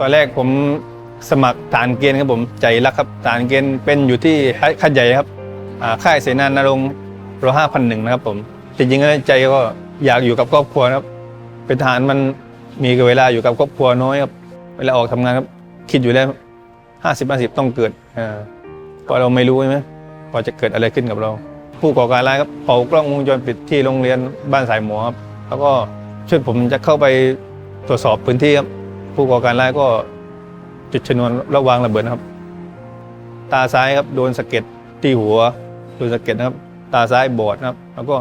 ตอนแรกผมสมัครฐานเกณฑ์ครับผมใจรักครับฐานเกณฑ์เป็นอยู่ที่ค่ายใหญ่ครับค่ายเสนานรงค์รห้าพันหนึ่งนะครับผมจริงๆแล้วใจก็อยากอยู่กับครอบครัวครับ เป็นทหารมันมีเวลาอยู่กับครอบครัวน้อยครับเวลาออกทำงานครับ คิดอยู่แล้วห้าสิบห้าสิบต้องเกิดเพราะเราไม่รู้ใช่ไหมว่าจะเกิดอะไรขึ้นกับเรา ผู้ก่อการร้ายครับเป่ากล้องวงจรปิดที่โรงเรียนบ้านสายหมอครับแล้วก็ช่วยผมจะเข้าไปตรวจสอบพื้นที่ครับ ผู้ก่อการร้ายก็จุดชนวนระวางระเบิดนะครับ ตาซ้ายครับโดนสะเก็ดที่หัวโดนสะเก็ดนะครับ ตาซ้ายบอดนะครับ แล้วก็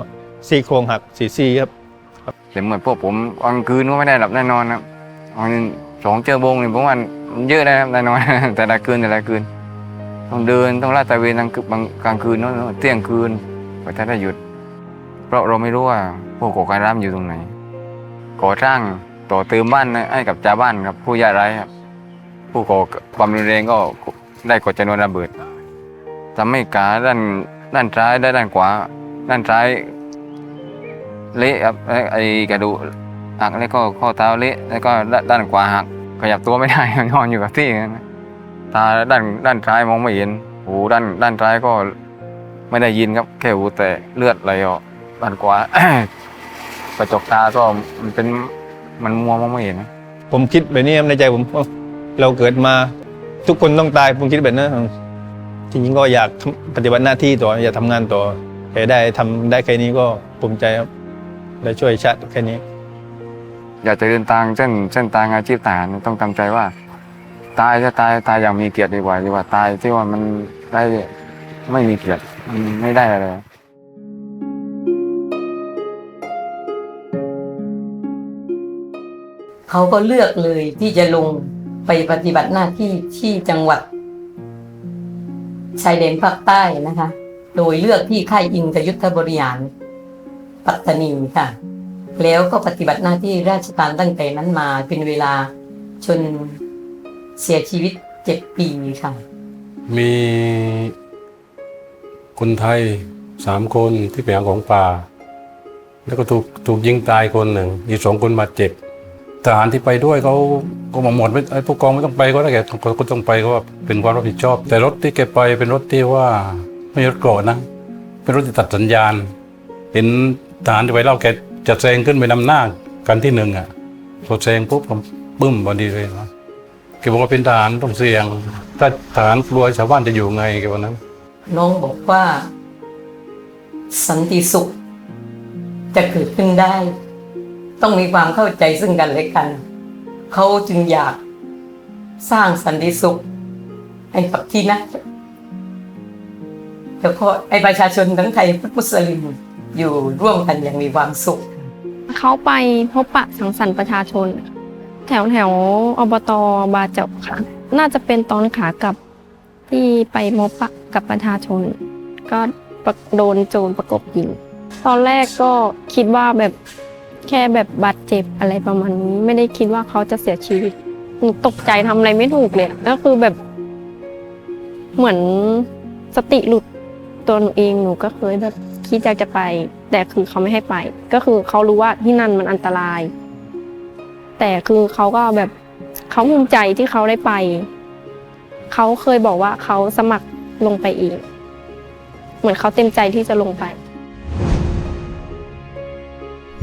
ซี่โครงหักสี่ซี่ครับแต่เหมือนพวกผมกลางคืนก็ไม่ได้หลับแน่นอนครับวันสองเจอวงนี่ผมว่ามันเยอะนะครับแน่นอนแต่ละคืนแต่ละคืน ต้องเดินต้องลาดตระเวนกลางคืนกลางคืนเนอะเที่ยงคืนกว่าจะได้หยุด เพราะเราไม่รู้ว่าพวกก่อการร้ายอยู่ตรงไหนก่อสร้าง ต่อเติมบ้านให้กับชาวบ้านครับ ผู้ยากไร้ครับ ผู้ก่อความรุนแรงก็ได้ก่อจำนวนระเบิดทำให้ขาด้านด้านซ้ายและด้านขวา ด้านซ้ายเละครับไอ้กระดูกหักแล้วก็ข้อเท้าเละแล้วก็ด้านขวาหักขยับตัวไม่ได้นอนอยู่กับที่นะตาด้านด้านซ้ายมองไม่เห็นหูด้านด้านซ้ายก็ไม่ได้ยินครับแค่หูแต่เลือดไหลออกด้านขวากระจกตาก็มันเป็น มันมัวมองไม่เห็นผมคิดแบบนี้ครับในใจผมเอ้าเราเกิดมาทุกคนต้องตายผมคิดแบบนั้นจริงๆก็อยากปฏิบัติหน้าที่ต่ออยากทำงานต่อแต่ได้ทำได้แค่นี้ก็ภูมิใจครับได้ช่วยชาติแค่นี้ อยากจะเดินทางเส้นเส้นทางอาชีพทหารต้องทำใจว่า ตายจะตายตายอย่างมีเกียรติดีกว่าดีกว่าตายที่ว่ามันได้ไม่มีเกียรติมันไม่ได้อะไร เขาก็เลือกเลยที่จะลงไปปฏิบัติหน้าที่ที่จังหวัดชายแดนภาคใต้นะคะ โดยเลือกที่ค่ายอิงกยุทธบริหารปัตตานีค่ะ แล้วก็ปฏิบัติหน้าที่ราชการตั้งแต่นั้นมาเป็นเวลาจนเสียชีวิตเจ็ดปีค่ะ มีคนไทยสามคนที่ไปหาของป่า แล้วก็ถูกถูกยิงตายคนหนึ่งอีกสองคนบาดเจ็บ ทหารที่ไปด้วยเขาก็มาหมดไม่ไอ้ผู้กองไม่ต้องไปก็ได้แกก็ต้องไปก็เป็นความรับผิดชอบ แต่รถที่แกไปเป็นรถที่ว่าไม่ใช่รถโกรธนะ เป็นรถที่ตัดสัญญาณ เห็นทหารที่ไปเล่าแกจะแซงขึ้นไปนำหน้ากันที่หนึ่งอะพอแซงปุ๊บผมปึ้มพอดีเลยนะแกบอกว่าเป็นทหารต้องเสี่ยง ถ้าทหารกลัวชาวบ้านจะอยู่ไงแกวันนั้น น้องบอกว่า สันติสุขจะเกิดขึ้นได้ ต้องมีความเข้าใจซึ่งกันและกัน เขาจึงอยากสร้างสันติสุขให้ปักที่นะแล้วก็ไอประชาชนทั้งไทยพุทธมุสลิมอยู่ร่วมกันอย่างมีความสุข เขาไปพบปะสังสรรค์ประชาชน แถวแถวอบตบาเจาค่ะ น่าจะเป็นตอนขากลับที่ไปพบปะกับประชาชน ก็โดนโจรประกบยิง ตอนแรกก็คิดว่าแบบ แค่แบบบาดเจ็บอะไรประมาณนี้ไม่ได้คิดว่าเขาจะเสียชีวิตหนูตกใจทำอะไรไม่ถูกเลยก็คือแบบ เหมือนสติหลุดตัวหนูเองหนูก็เคยแบบคิดอยากจะไป แต่คือเขาไม่ให้ไป ก็คือเขารู้ว่าที่นั่นมันอันตราย แต่คือเขาก็แบบเขาภูมิใจที่เขาได้ไปเขาเคยบอกว่าเขาสมัครลงไปเองเหมือนเขาเต็มใจที่จะลงไป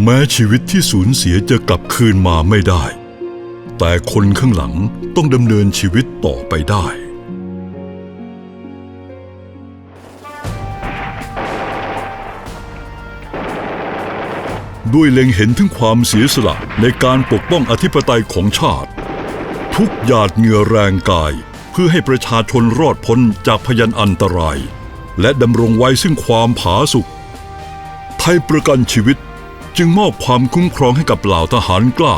แม้ชีวิตที่สูญเสียจะกลับคืนมาไม่ได้ แต่คนข้างหลังต้องดำเนินชีวิตต่อไปได้ด้วยเล็งเห็นถึงความเสียสละในการปกป้องอธิปไตยของชาติ ทุกหยาดเหงื่อแรงกาย เพื่อให้ประชาชนรอดพ้นจากพยันอันตราย และดำรงไว้ซึ่งความผาสุกไทยประกันชีวิต จึงมอบความคุ้มครองให้กับเหล่าทหารกล้า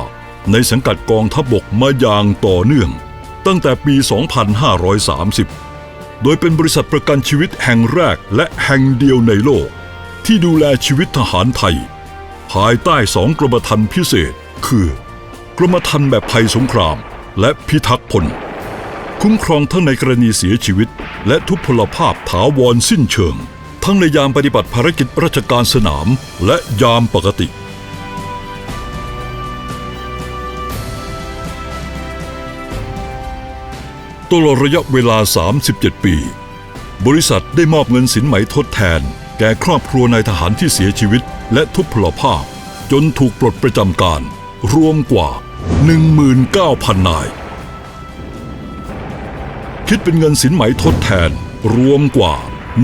ในสังกัดกองทัพบกมาอย่างต่อเนื่อง ตั้งแต่ปี 2530 โดยเป็นบริษัทประกันชีวิตแห่งแรกและแห่งเดียวในโลก ที่ดูแลชีวิตทหารไทย ภายใต้สองกรมธรรม์พิเศษ คือกรมธรรม์แบบภัยสงคราม และพิทักษ์พลคุ้มครองทั้งในกรณีเสียชีวิต และทุพพลภาพถาวรสิ้นเชิง ทั้งในยามปฏิบัติภารกิจราชการสนาม และยามปกติ ตลอดระยะเวลา 37 ปี บริษัทได้มอบเงินสินไหมทดแทน แก่ครอบครัวนายทหารที่เสียชีวิต และทุพพลภาพ จนถูกปลดประจำการ รวมกว่า 19,000 นาย คิดเป็นเงินสินไหมทดแทน รวมกว่า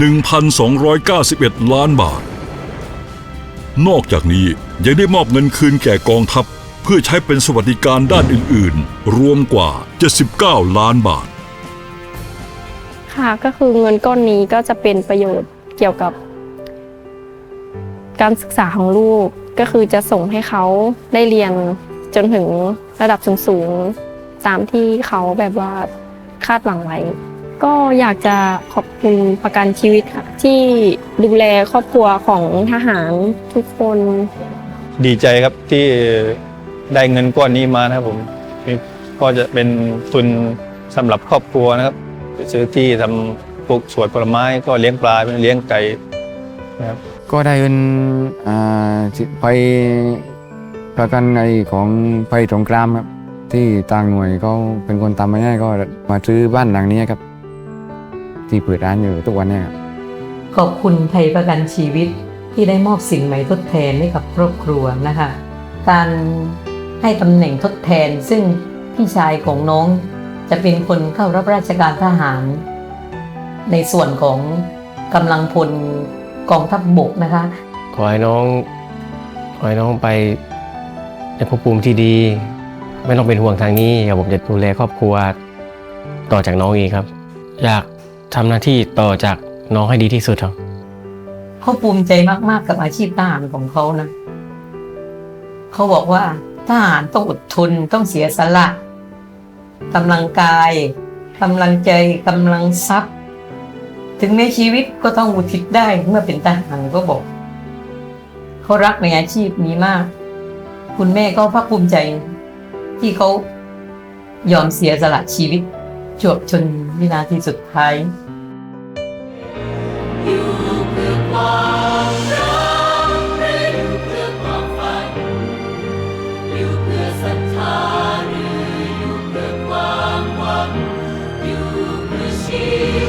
1,291 ล้านบาท นอกจากนี้ยังได้มอบเงินคืนแก่กองทัพ เพื่อใช้เป็นสวัสดิการด้านอื่น ๆ รวมกว่า 79 ล้านบาท ค่ะก็คือเงินก้อนนี้ก็จะเป็นประโยชน์เกี่ยวกับ การศึกษาของลูกก็คือจะส่งให้เขาได้เรียนจนถึงระดับสูงๆตามที่เขาแบบว่าคาดหวังไว้ ก็อยากจะขอบคุณประกันชีวิตค่ะที่ดูแลครอบครัวของทหารทุกคน ดีใจครับที่ได้เงินก้อนนี้มานะครับผมก็จะเป็นทุนสำหรับครอบครัวนะครับไปซื้อที่ทำปลูกสวนผลไม้ก็เลี้ยงปลาเลี้ยงไก่นะครับก็ได้เงินอ่าที่ไปประกันไอของไปสงครามครับที่ต่างหน่วยเขาเป็นคนทำมาให้ก็มาซื้อบ้านหลังนี้ครับ ที่เปิดร้านอยู่ทุกวันเนี้ครับขอบคุณไทยประกันชีวิตที่ได้มอบสิ่งใหม่ทดแทนให้กับครอบครัวนะคะ การให้ตำแหน่งทดแทนซึ่งพี่ชายของน้องจะเป็นคนเข้ารับราชการทหาร ในส่วนของกำลังพลกองทัพบบกนะคะ ขอให้น้องขอให้น้องไปในภพภูมิที่ดี ไม่ต้องเป็นห่วงทางนี้ครับผมจะดูแลครอบครัว ต่อจากน้องอีกครับ อยาก ทำหน้าที่ต่อจากน้องให้ดีที่สุดครับ เขาภูมิใจมาก ๆ กับอาชีพทหารของเขานะ เขาบอกว่าทหารต้องอดทนต้องเสียสละกำลังกายกำลังใจกำลังทรัพย์ ถึงแม้ชีวิตก็ต้องอุทิศได้เมื่อเป็นทหารก็บอก เขารักในอาชีพนี้มาก คุณแม่ก็ภาคภูมิใจที่เขายอมเสียสละชีวิต จบจนวินาทีสุดท้ายอยู่เพื่อความหวังอยู่เพื่อชี